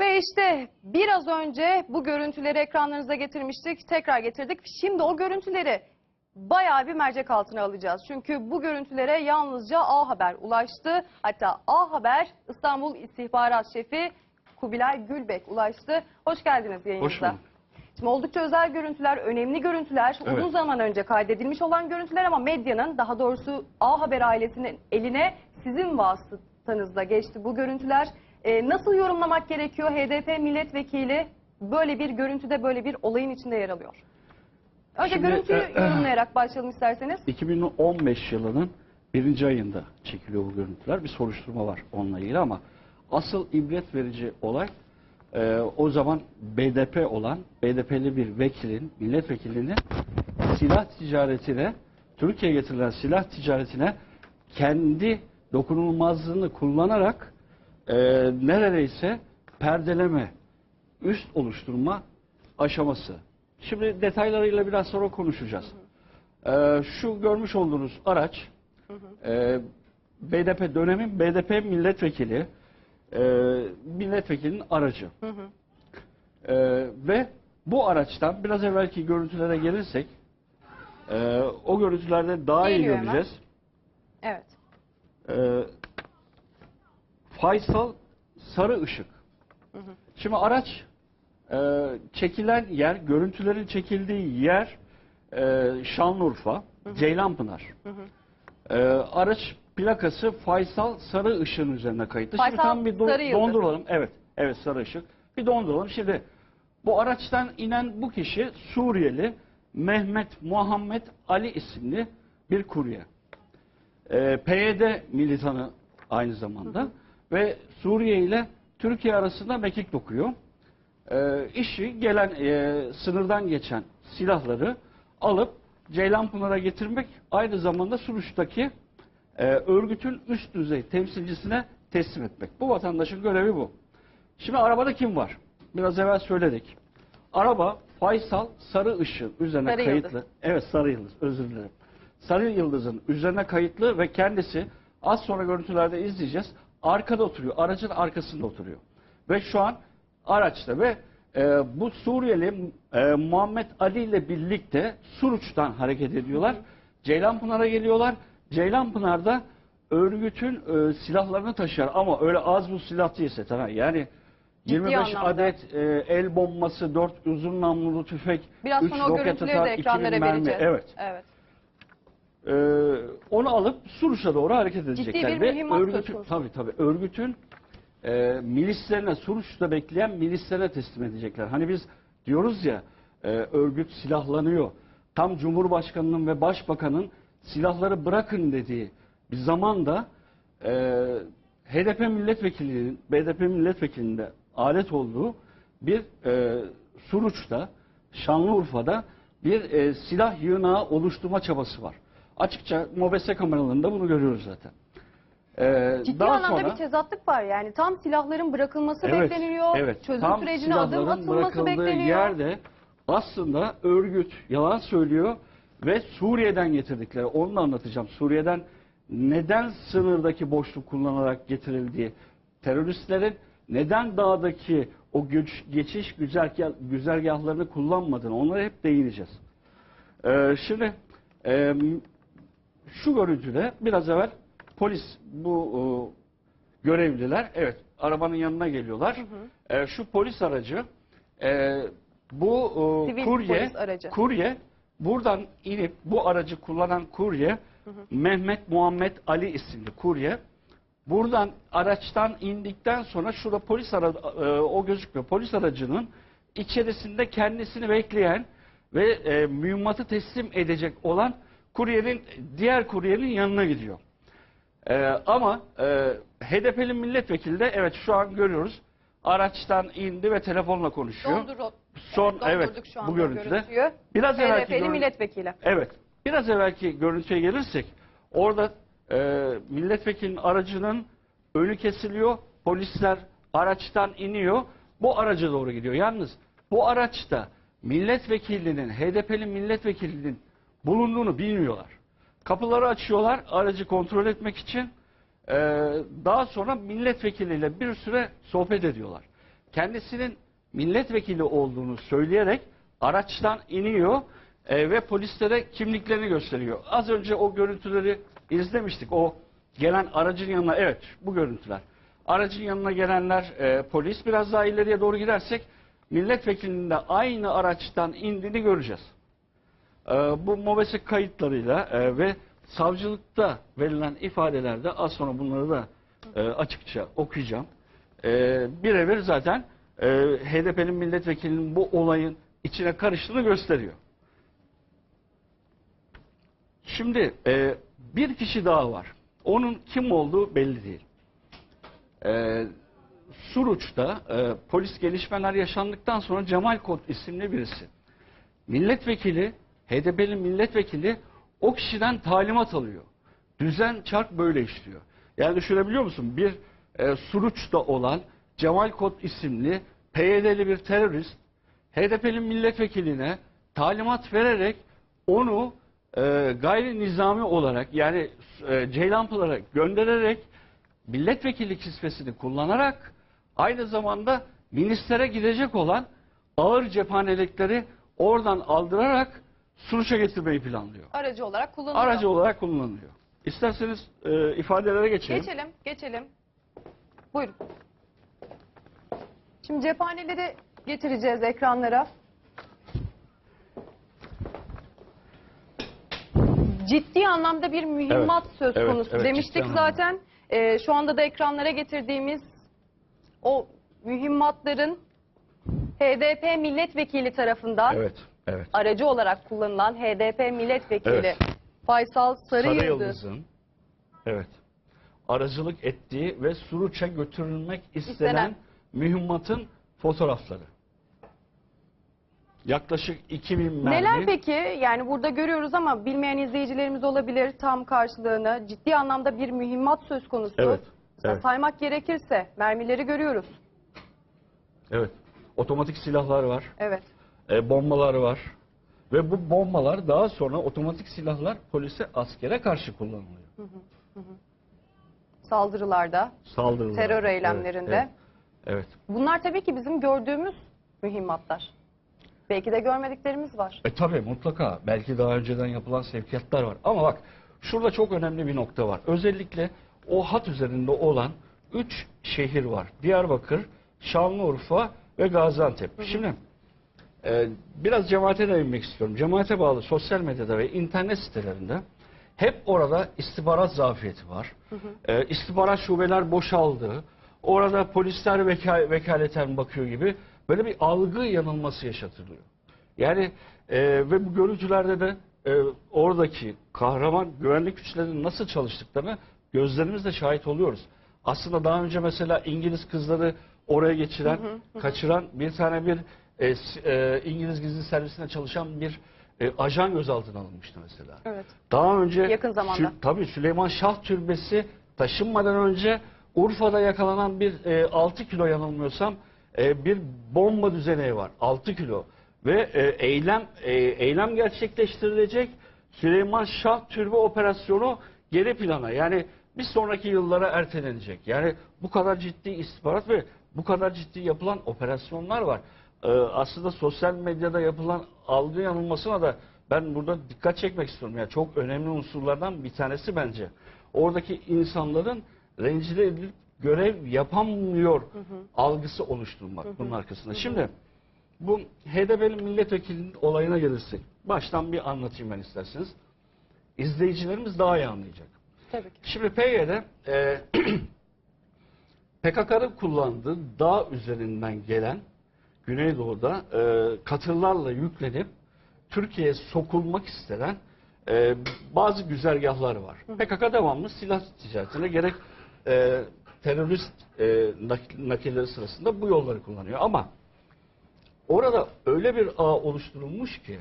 Ve işte biraz önce bu görüntüleri ekranlarınıza getirmiştik. Tekrar getirdik. Şimdi o görüntüleri bayağı bir mercek altına alacağız. Çünkü bu görüntülere yalnızca A Haber ulaştı. Hatta A Haber İstanbul İstihbarat Şefi Kubilay Gülbek ulaştı. Hoş geldiniz yayınımıza. Hoş bulduk. Şimdi oldukça özel görüntüler, önemli görüntüler, Evet. uzun zaman önce kaydedilmiş olan görüntüler ama medyanın daha doğrusu A Haber ailesinin eline sizin vasıtanızla geçti bu görüntüler. Ee, nasıl yorumlamak gerekiyor? HDP milletvekili böyle bir görüntüde böyle bir olayın içinde yer alıyor. Önce Şimdi, görüntüyü e, yorumlayarak başlayalım isterseniz. 2015 yılının birinci ayında çekiliyor bu görüntüler. Bir soruşturma var onunla ilgili ama asıl ibret verici olay e, o zaman BDP olan BDP'li bir vekilin, milletvekilinin silah ticaretine, Türkiye'ye getirilen silah ticaretine kendi dokunulmazlığını kullanarak e, neredeyse perdeleme, üst oluşturma aşaması. Şimdi detaylarıyla biraz sonra konuşacağız. Ee, şu görmüş olduğunuz araç e, BDP dönemin BDP milletvekili e, milletvekilinin aracı. E, ve bu araçtan biraz evvelki görüntülere gelirsek e, o görüntülerde daha iyi Geliyor hemen. göreceğiz. Evet. E, Faysal Sarı Işık. Şimdi araç e, çekilen yer, görüntülerin çekildiği yer e, Şanlıurfa, Ceylanpınar. E, araç plakası Faysal Sarı Işık'ın üzerine kayıtlı. Şimdi Faysal tam bir do- Sarı donduralım. Evet, evet Sarı Işık. Bir donduralım. Şimdi bu araçtan inen bu kişi Suriyeli Mehmet Muhammed Ali isimli bir kurye. E, PYD militanı aynı zamanda ve Suriye ile Türkiye arasında mekik dokuyor. E, işi gelen e, sınırdan geçen silahları alıp Ceylanpınar'a getirmek aynı zamanda Suruç'taki e, örgütün üst düzey temsilcisine teslim etmek. Bu vatandaşın görevi bu. Şimdi arabada kim var? Biraz evvel söyledik. Araba Faysal Sarı Işık üzerine Sarı kayıtlı. Yıldız. Evet Sarı Yıldız özür dilerim. Sarı Yıldız'ın üzerine kayıtlı ve kendisi az sonra görüntülerde izleyeceğiz. Arkada oturuyor. Aracın arkasında oturuyor. Ve şu an araçta ve e, bu Suriyeli e, Muhammed Ali ile birlikte Suruç'tan hareket ediyorlar. Ceylanpınar'a geliyorlar. Ceylanpınar'da örgütün e, silahlarını taşıyor ama öyle az bu silah değilse tamam yani Ciddi 25 anlamda. adet e, el bombası, 4 uzun namlulu tüfek, Biraz 3 sonra o roket görüntüleri atar, de 2000 ekranlara mermi. vereceğiz. Evet. Evet. Ee, onu alıp Suruç'a doğru hareket edecekler. bir Ve mühimmat örgütün, tabii tabii örgütün e, milislerine, Suruç'ta bekleyen milislerine teslim edecekler. Hani biz diyoruz ya e, örgüt silahlanıyor. Tam Cumhurbaşkanı'nın ve Başbakan'ın silahları bırakın dediği bir zamanda e, HDP milletvekilinin, BDP milletvekilinde alet olduğu bir e, Suruç'ta, Şanlıurfa'da bir e, silah yığınağı oluşturma çabası var. Açıkça MOBESE kameralarında bunu görüyoruz zaten. E, Ciddi daha anlamda sonra- bir tezatlık var yani. Tam silahların bırakılması Evet, bekleniyor. evet. Çözüm Tam sürecine adım atılması bırakıldığı bekleniyor. yerde aslında örgüt yalan söylüyor ve Suriye'den getirdikleri, onu anlatacağım. Suriye'den neden sınırdaki boşluk kullanarak getirildiği, teröristlerin neden dağdaki o güç, geçiş güzergah, güzergahlarını kullanmadığını, onlara hep değineceğiz. Ee, şimdi e, şu görüntüde biraz evvel polis bu e, görevliler evet arabanın yanına geliyorlar. E, şu polis aracı e, bu e, kurye polis aracı. kurye buradan inip bu aracı kullanan kurye Mehmet Muhammed Ali isimli kurye buradan araçtan indikten sonra şurada polis ara, e, o gözükmüyor. Polis aracının içerisinde kendisini bekleyen ve e, mühimmatı teslim edecek olan kuryenin diğer kuryenin yanına gidiyor. Ee, ama e, HDP'li milletvekili de evet şu an görüyoruz araçtan indi ve telefonla konuşuyor. Dondur- Son evet, dondurduk şu bu görüntüde. görüntüyü. Biraz evvelki HDP'li görün- milletvekili. Evet. Biraz evvelki görüntüye gelirsek orada e, milletvekilinin aracının önü kesiliyor. Polisler araçtan iniyor. Bu araca doğru gidiyor. Yalnız bu araçta milletvekilinin, HDP'li milletvekilinin bulunduğunu bilmiyorlar. Kapıları açıyorlar aracı kontrol etmek için. E, daha sonra milletvekiliyle bir süre sohbet ediyorlar. kendisinin milletvekili olduğunu söyleyerek araçtan iniyor e, ve polislere kimliklerini gösteriyor. Az önce o görüntüleri izlemiştik. O gelen aracın yanına evet bu görüntüler. Aracın yanına gelenler e, polis biraz daha ileriye doğru gidersek milletvekilinin de aynı araçtan indiğini göreceğiz. E, bu mobese kayıtlarıyla e, ve savcılıkta verilen ifadelerde az sonra bunları da e, açıkça okuyacağım. E, birebir zaten HDP'nin milletvekilinin bu olayın içine karıştığını gösteriyor. Şimdi e, bir kişi daha var. Onun kim olduğu belli değil. E, Suruç'ta e, polis gelişmeler yaşandıktan sonra Cemal Kod isimli birisi. Milletvekili, HDP'li milletvekili o kişiden talimat alıyor. Düzen çark böyle işliyor. Yani düşünebiliyor musun? Bir e, Suruç'ta olan Cemal Kod isimli PYD'li bir terörist HDP'li milletvekiline talimat vererek onu e, gayri nizami olarak yani e, Ceylanpınar'a göndererek milletvekili kisvesini kullanarak aynı zamanda ministere gidecek olan ağır cephanelikleri oradan aldırarak Suruç'a getirmeyi planlıyor. Aracı olarak kullanılıyor. Aracı olarak kullanılıyor. İsterseniz e, ifadelere geçelim. Geçelim, geçelim. Buyurun. Şimdi cephaneleri getireceğiz ekranlara. Ciddi anlamda bir mühimmat Evet, söz evet, konusu evet, demiştik ciddi anlamda. zaten. Ee, şu anda da ekranlara getirdiğimiz o mühimmatların HDP milletvekili tarafından Evet, evet. aracı olarak kullanılan HDP milletvekili Evet. Faysal Sarıyıldız. Sarıyıldız'ın evet aracılık ettiği ve Suruç'a götürülmek istenen, İstenen. mühimmatın fotoğrafları. Yaklaşık 2000 mermi. Neler peki? Yani burada görüyoruz ama bilmeyen izleyicilerimiz olabilir tam karşılığını. Ciddi anlamda bir mühimmat söz konusu. Evet, evet. Saymak gerekirse mermileri görüyoruz. Evet. Otomatik silahlar var. Evet. E, bombalar var. Ve bu bombalar daha sonra otomatik silahlar polise, askere karşı kullanılıyor. Saldırılarda, Saldırılar. terör eylemlerinde. Evet, evet. Bunlar tabii ki bizim gördüğümüz mühimmatlar. Belki de görmediklerimiz var. E tabi mutlaka. Belki daha önceden yapılan sevkiyatlar var. Ama bak şurada çok önemli bir nokta var. Özellikle o hat üzerinde olan üç şehir var. Diyarbakır, Şanlıurfa ve Gaziantep. Şimdi e, biraz cemaate de inmek istiyorum. Cemaate bağlı sosyal medyada ve internet sitelerinde hep orada istihbarat zafiyeti var. E, istihbarat şubeler boşaldı. Orada polisler veka- vekaleten bakıyor gibi böyle bir algı yanılması yaşatılıyor. Yani e, ve bu görüntülerde de e, oradaki kahraman güvenlik güçlerinin nasıl çalıştıklarını gözlerimizle şahit oluyoruz. Aslında daha önce mesela İngiliz kızları oraya geçiren, kaçıran bir tane bir e, e, İngiliz gizli servisinde çalışan bir e, ajan gözaltına alınmıştı mesela. Evet. Daha önce Yakın zamanda. Sü- tabii Süleyman Şah Türbesi taşınmadan önce Urfa'da yakalanan bir e, 6 kilo yanılmıyorsam e, bir bomba düzeneği var. 6 kilo ve e, eylem e, eylem gerçekleştirilecek Süleyman Şah Türbe operasyonu geri plana yani bir sonraki yıllara ertelenecek. Yani bu kadar ciddi istihbarat ve bu kadar ciddi yapılan operasyonlar var. Ee, aslında sosyal medyada yapılan algı yanılmasına da ben burada dikkat çekmek istiyorum. Yani çok önemli unsurlardan bir tanesi bence. Oradaki insanların rencide edilip görev yapamıyor algısı oluşturmak bunun arkasında. Şimdi bu HDP'li milletvekilinin olayına gelirsek baştan bir anlatayım ben isterseniz. İzleyicilerimiz daha iyi anlayacak. Tabii ki. Şimdi PYD e, PKK'nın kullandığı dağ üzerinden gelen Güneydoğu'da e, katırlarla yüklenip Türkiye'ye sokulmak istenen e, bazı güzergahlar var. PKK devamlı silah ticaretine gerek e, terörist e, nak- nakilleri sırasında bu yolları kullanıyor. Ama orada öyle bir ağ oluşturulmuş ki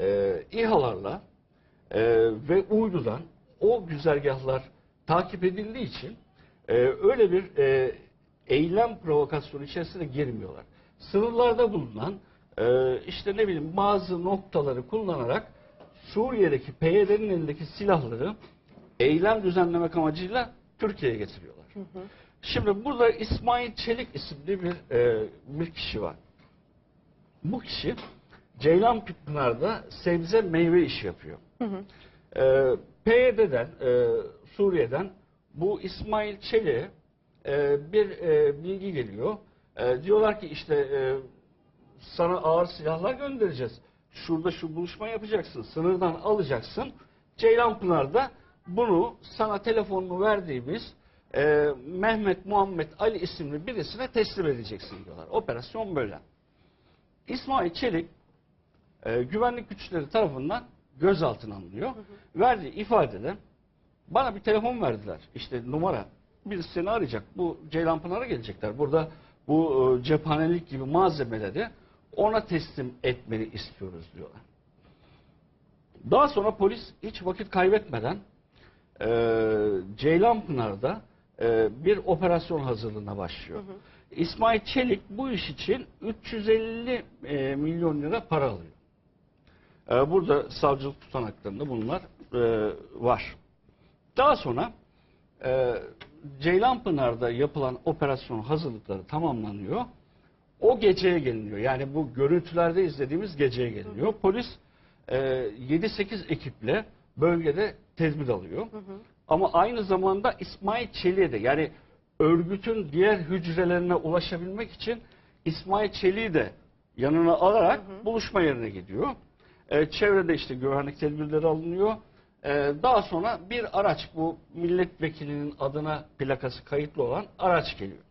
e, İHA'larla e, ve uydudan o güzergahlar takip edildiği için e, öyle bir e, eylem provokasyonu içerisine girmiyorlar. Sınırlarda bulunan e, işte ne bileyim bazı noktaları kullanarak Suriye'deki PYD'nin elindeki silahları eylem düzenlemek amacıyla Türkiye'ye getiriyorlar. Şimdi burada İsmail Çelik isimli bir e, bir kişi var. Bu kişi Ceylanpınar'da sebze meyve işi yapıyor. E, PYD'den, e, Suriye'den bu İsmail Çelik'e e, bir e, bilgi geliyor. E, diyorlar ki işte e, sana ağır silahlar göndereceğiz. Şurada şu buluşma yapacaksın. Sınırdan alacaksın. Ceylanpınar'da bunu sana telefonunu verdiğimiz e, Mehmet Muhammed Ali isimli birisine teslim edeceksin diyorlar. Operasyon böyle. İsmail Çelik e, güvenlik güçleri tarafından gözaltına alınıyor. Verdiği ifadede bana bir telefon verdiler. İşte numara. Birisi seni arayacak. Bu Ceylanpınar'a gelecekler. Burada bu e, cephanelik gibi malzemeleri ona teslim etmeni istiyoruz diyorlar. Daha sonra polis hiç vakit kaybetmeden e, Ceylanpınar'da e, bir operasyon hazırlığına başlıyor. İsmail Çelik bu iş için 350 e, milyon lira para alıyor. E, burada savcılık tutanaklarında bunlar e, var. Daha sonra e, Ceylanpınar'da yapılan operasyon hazırlıkları tamamlanıyor. O geceye geliniyor. Yani bu görüntülerde izlediğimiz geceye geliniyor. Polis e, 7-8 ekiple bölgede tedbir alıyor. Ama aynı zamanda İsmail Çelik'e de yani örgütün diğer hücrelerine ulaşabilmek için İsmail Çelik'i de yanına alarak buluşma yerine gidiyor. E, çevrede işte güvenlik tedbirleri alınıyor. E, daha sonra bir araç bu milletvekilinin adına plakası kayıtlı olan araç geliyor.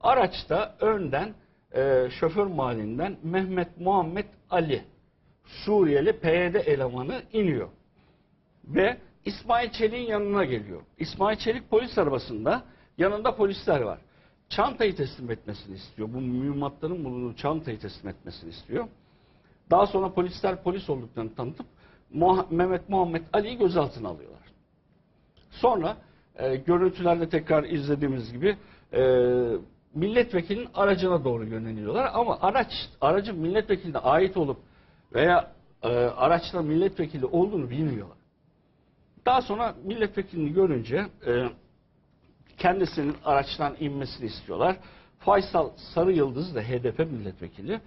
Araçta önden e, şoför mahallinden Mehmet Muhammed Ali Suriyeli PYD elemanı iniyor. Ve İsmail Çelik'in yanına geliyor. İsmail Çelik polis arabasında yanında polisler var. Çantayı teslim etmesini istiyor. Bu mühimmatların bulunduğu çantayı teslim etmesini istiyor. Daha sonra polisler polis olduklarını tanıtıp Mehmet Muhammed Ali'yi gözaltına alıyorlar. Sonra e, görüntülerde tekrar izlediğimiz gibi e, milletvekilinin aracına doğru yöneliyorlar ama araç aracın milletvekiline ait olup veya e, araçta milletvekili olduğunu bilmiyorlar. Daha sonra milletvekilini görünce e, kendisinin araçtan inmesini istiyorlar. Faysal Sarı Yıldız da HDP milletvekili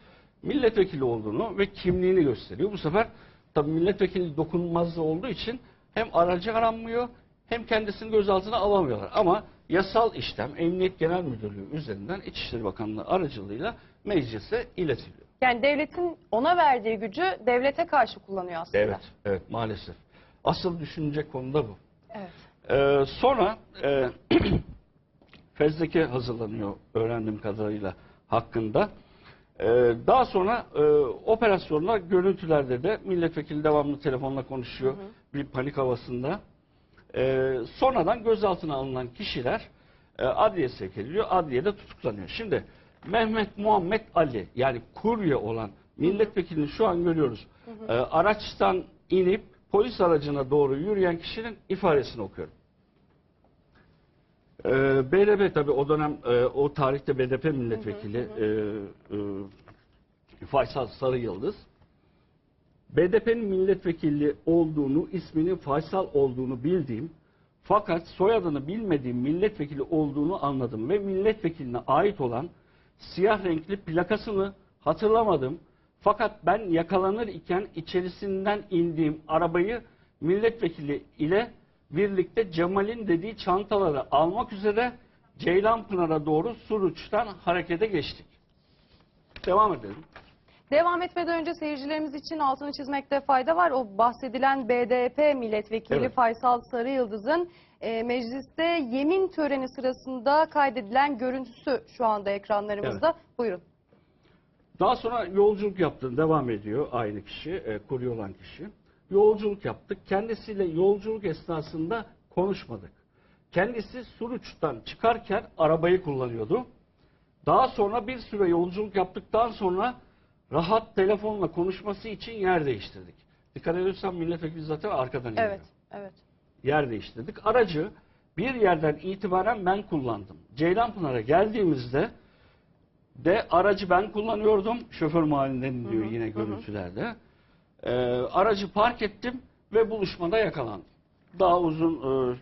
milletvekili olduğunu ve kimliğini gösteriyor. Bu sefer tabii milletvekili dokunulmazlığı olduğu için hem aracı aranmıyor hem kendisini gözaltına alamıyorlar. Ama yasal işlem Emniyet Genel Müdürlüğü üzerinden İçişleri Bakanlığı aracılığıyla meclise iletiliyor. Yani devletin ona verdiği gücü devlete karşı kullanıyor aslında. Evet, evet maalesef. Asıl düşünecek konu da bu. Evet. Ee, sonra e, fezleke hazırlanıyor öğrendiğim kadarıyla hakkında. Ee, daha sonra e, operasyonlar görüntülerde de milletvekili devamlı telefonla konuşuyor bir panik havasında. Ee, sonradan gözaltına alınan kişiler e, adliye sevk ediliyor. Adliyede tutuklanıyor. Şimdi Mehmet Muhammed Ali yani kurye olan milletvekilini şu an görüyoruz. Ee, araçtan inip polis aracına doğru yürüyen kişinin ifadesini okuyorum. Ee, BDP tabi o dönem e, o tarihte BDP milletvekili e, e, Faysal Sarı Yıldız. BDP'nin milletvekili olduğunu, isminin Faysal olduğunu bildiğim fakat soyadını bilmediğim milletvekili olduğunu anladım ve milletvekiline ait olan siyah renkli plakasını hatırlamadım. Fakat ben yakalanır iken içerisinden indiğim arabayı milletvekili ile birlikte Cemal'in dediği çantaları almak üzere Ceylanpınar'a doğru Suruç'tan harekete geçtik. Devam edelim. Devam etmeden önce seyircilerimiz için altını çizmekte fayda var. O bahsedilen BDP milletvekili Evet. Faysal Sarıyıldız'ın e, mecliste yemin töreni sırasında kaydedilen görüntüsü şu anda ekranlarımızda. Buyurun. Daha sonra yolculuk yaptı, devam ediyor aynı kişi, e, kurye olan kişi. Yolculuk yaptık. Kendisiyle yolculuk esnasında konuşmadık. Kendisi Suruç'tan çıkarken arabayı kullanıyordu. Daha sonra bir süre yolculuk yaptıktan sonra rahat telefonla konuşması için yer değiştirdik. Dikkat ediyorsan milletvekili zaten arkadan iniyor. Evet, evet. yer değiştirdik. Aracı bir yerden itibaren ben kullandım. Ceylanpınar'a geldiğimizde de aracı ben kullanıyordum. Şoför mahallinden diyor yine görüntülerde. Ee, aracı park ettim ve buluşmada yakalandım. Daha uzun e,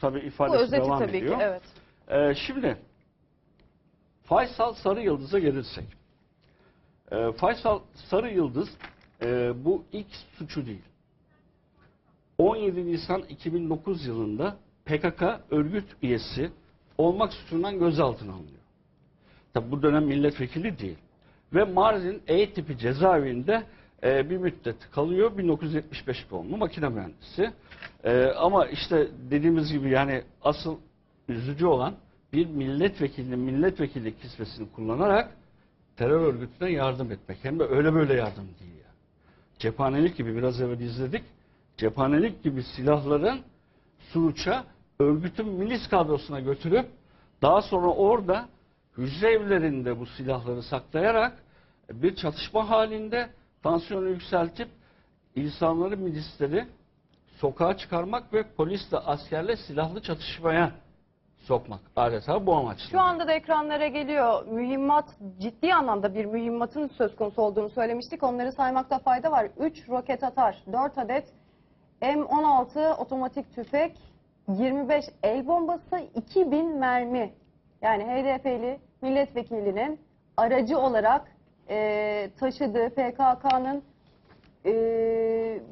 tabii Bu ifadesi özeti devam tabii ediyor. ki. Evet. Ee, şimdi Faysal Sarı Yıldız'a gelirsek. Ee, Faysal Sarı Yıldız e, bu ilk suçu değil. 17 Nisan 2009 yılında PKK örgüt üyesi olmak suçundan gözaltına alınıyor. Tabi bu dönem milletvekili değil. Ve Mardin E tipi cezaevinde e, bir müddet kalıyor. 1975 doğumlu makine mühendisi. E, ama işte dediğimiz gibi yani asıl üzücü olan bir milletvekilinin milletvekili kisvesini kullanarak terör örgütüne yardım etmek. Hem de öyle böyle yardım değil. ya. Cephanelik gibi biraz evvel izledik. Cephanelik gibi silahların Suruç'a örgütün milis kadrosuna götürüp daha sonra orada hücre evlerinde bu silahları saklayarak bir çatışma halinde tansiyonu yükseltip insanları milisleri sokağa çıkarmak ve polisle askerle silahlı çatışmaya sokmak adeta bu amaçla. Şu anda da ekranlara geliyor. Mühimmat ciddi anlamda bir mühimmatın söz konusu olduğunu söylemiştik. Onları saymakta fayda var. 3 roket atar, 4 adet M16 otomatik tüfek, 25 el bombası, 2000 mermi. Yani HDP'li milletvekilinin aracı olarak e, taşıdığı PKK'nın e,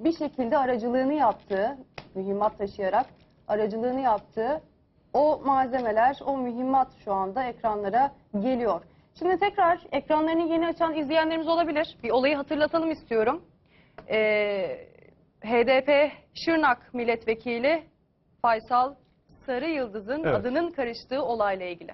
bir şekilde aracılığını yaptığı, mühimmat taşıyarak aracılığını yaptığı o malzemeler, o mühimmat şu anda ekranlara geliyor. Şimdi tekrar ekranlarını yeni açan izleyenlerimiz olabilir. Bir olayı hatırlatalım istiyorum. Ee, HDP Şırnak milletvekili Faysal Sarı Yıldız'ın Evet. adının karıştığı olayla ilgili.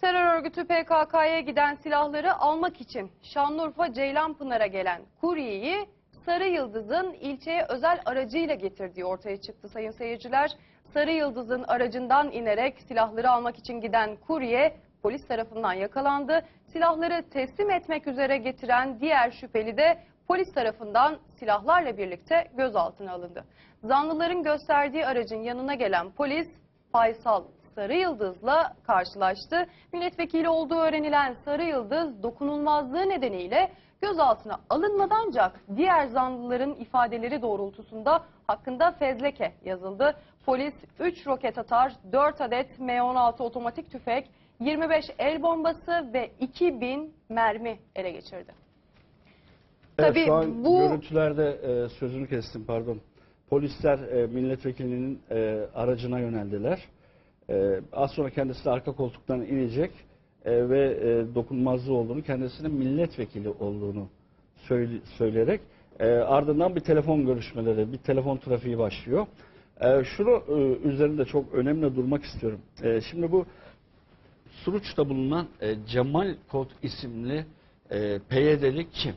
Terör örgütü PKK'ya giden silahları almak için Şanlıurfa Ceylanpınar'a gelen kuryeyi Sarı Yıldız'ın ilçeye özel aracıyla getirdiği ortaya çıktı sayın seyirciler. Sarı Yıldız'ın aracından inerek silahları almak için giden kurye polis tarafından yakalandı. Silahları teslim etmek üzere getiren diğer şüpheli de polis tarafından silahlarla birlikte gözaltına alındı. Zanlıların gösterdiği aracın yanına gelen polis Faysal Sarı Yıldız'la karşılaştı. Milletvekili olduğu öğrenilen Sarı Yıldız dokunulmazlığı nedeniyle gözaltına alınmadı ancak diğer zanlıların ifadeleri doğrultusunda hakkında fezleke yazıldı. Polis 3 roket atar, 4 adet M16 otomatik tüfek, 25 el bombası ve 2000 mermi ele geçirdi. Evet, Tabii şu an bu- görüntülerde e, sözünü kestim pardon. Polisler e, milletvekilinin e, aracına yöneldiler. E, az sonra kendisi de arka koltuktan inecek e, ve e, dokunmazlığı olduğunu, kendisinin milletvekili olduğunu söyle- söyleyerek e, ardından bir telefon görüşmeleri, bir telefon trafiği başlıyor. E, şunu üzerinde çok önemli durmak istiyorum. Şimdi bu Suruç'ta bulunan e, Cemal Kod isimli e, PYD'li kim?